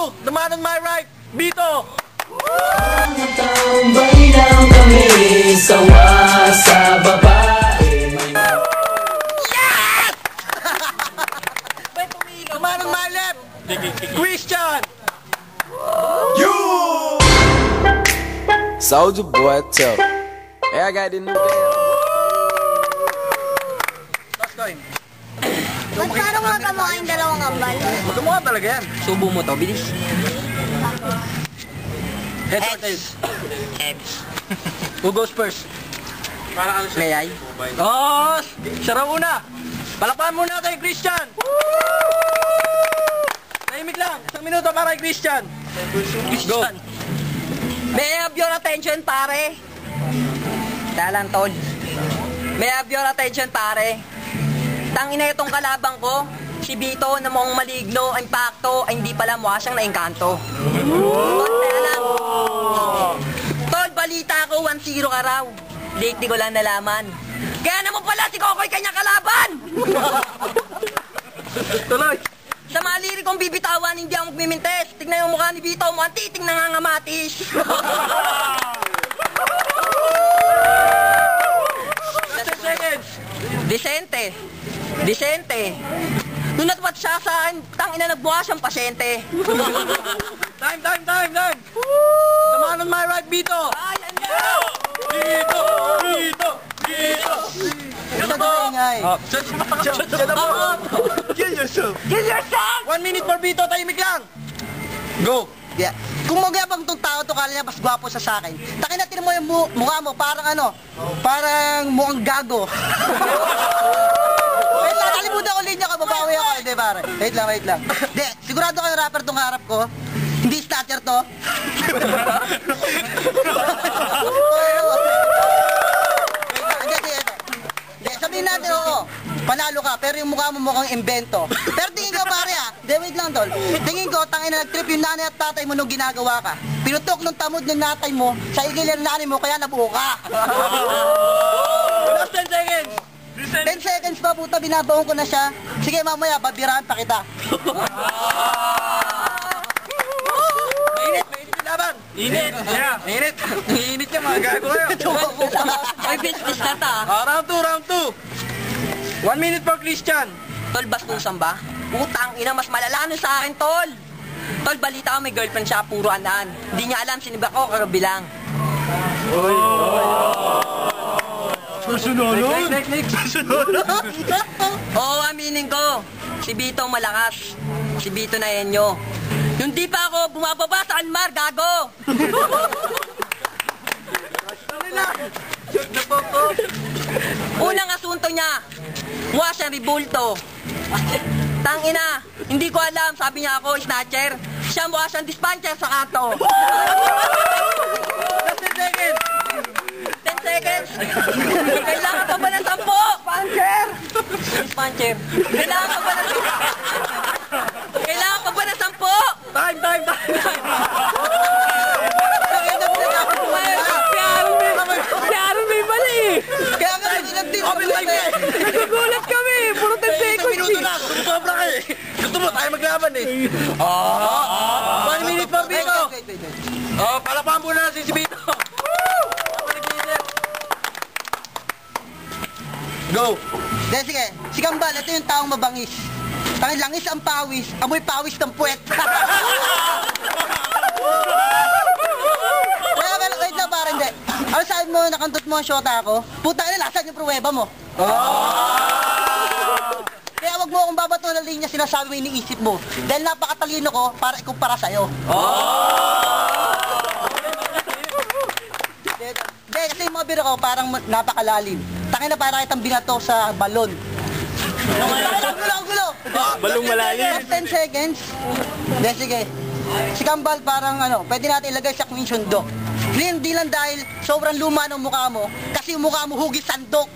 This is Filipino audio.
two, the man on my right, Bito. Tambay lang kami sawa sa babae May The man on my left, Christian. Soldier boy, tough. Hey, I got this new damn. Last. Ba't parang mga kamukha yung dalawang ambal? Magkamukha talaga yan. Subo mo to, bilis. Heads or tails? Heads. Who goes first? Para ano May ay. Oh, siya raw una. Palakpakan muna kay Christian. Tahimik lang. Isang minuto para kay Christian. Go. May I have your attention, pare. Dalan, tol. May I have your attention, pare. Tangina itong kalabang ko. Si Bito na mukhang maligno, impacto, ay hindi pala mukha siyang naengkanto. Tol, kaya lang. Tol, balita ko, 1-0 ka raw. Late ko lang nalaman. Kaya naman pala si Kokoy kanya kalaban! Tuloy. Sa maliri kong bibitawan, hindi ako magmimintes. Tignan yung mukha ni Bito, mukhang titing nangangamatis. 10 seconds. Nung natwat siya sa akin, tangina nagbuha siyang pasyente. Time, time, time, time. The man on my right, Bito. Ay, ano? Bito! Bito! Bito! Ba? Oh, shut, shut, shut up. Kill yourself. Kill yourself! One minute for Bito, tahimik lang. Go. Yeah. Kung magyabang tong tao to, kala niya mas gwapo sa sakin. Takin natin mo yung mu- mukha mo, parang ano, parang mukhang gago. wait lang, kalimutan ko linya ko, babawi ako. Hindi, pare. Wait lang, wait lang. Hindi, sigurado kayo rapper tong harap ko. Hindi stature to. Hindi, hindi, ito. Hindi, sabihin natin, oo, panalo ka, pero yung mukha mo mukhang invento. Pero tingin ko, pare ah, hindi, wait lang, tol. Tingin ko, tangin na nag-trip yung nanay at tatay mo nung ginagawa ka. Pinutok ng tamod ng natay mo, sa igil ng nanay mo, kaya nabuo ka. Last 10 seconds. 10 seconds pa, puta, binabaon ko na siya. Sige, mamaya, babirahan pa kita. Mainit, mainit yung laban. Init. Yeah, mainit. Mainit niya, mga gago kayo. Ay, business na ta. Ah, round 2, round 2. One minute for Christian. Tol, bastusan ba? Utang, ina, mas malala nun sa akin, tol. Tol, balita ko may girlfriend siya, puro anan. Hindi niya alam, sinibak ko, kabilang. Next, next, next. Oo, aminin ko. Si Bito malakas. Si Bito na yenyo. Yung di pa ako bumababa sa Almar, gago! Unang asunto niya, mukha siyang ribulto. Tangina, hindi ko alam, sabi niya ako, snatcher. Siya mukha siyang dispatcher sa kanto. Last 10 seconds. 10 seconds. Kailangan pa ba ng 10? Puncher! Puncher. Kailangan pa ba ng Kailangan pa ba ng 10? Time, time, time. Time eh. Nagugulat kami. Puro 10 Isang seconds minuto na. Sobra ka eh. Gusto mo, tayo maglaban eh. Minute Wait, Bito. wait, wait, wait, wait. Oh, palapahan muna natin si Bito. Go. Hindi, sige. Si Kambal, ito yung taong mabangis. Tangin langis ang pawis, amoy pawis ng puwet. Kaya well, wait lang parang hindi. Ano sabi mo, nakantot mo ang shota ako? Puta na, lasan yung pruweba mo. Kaya wag mo akong babato ng linya sinasabi mo iniisip mo. Dahil napakatalino ko para ikumpara sa'yo. Hindi, kasi yung mga biro ko parang napakalalim. Tangin na para kitang binato sa balon. Gulo, gulo! Balong malalim. Last 10 seconds. Then sige. Si Kambal parang ano, pwede natin ilagay sa Queen Sundok. Hindi lang dahil sobrang luma ng mukha mo, kasi yung mukha mo hugis sandok.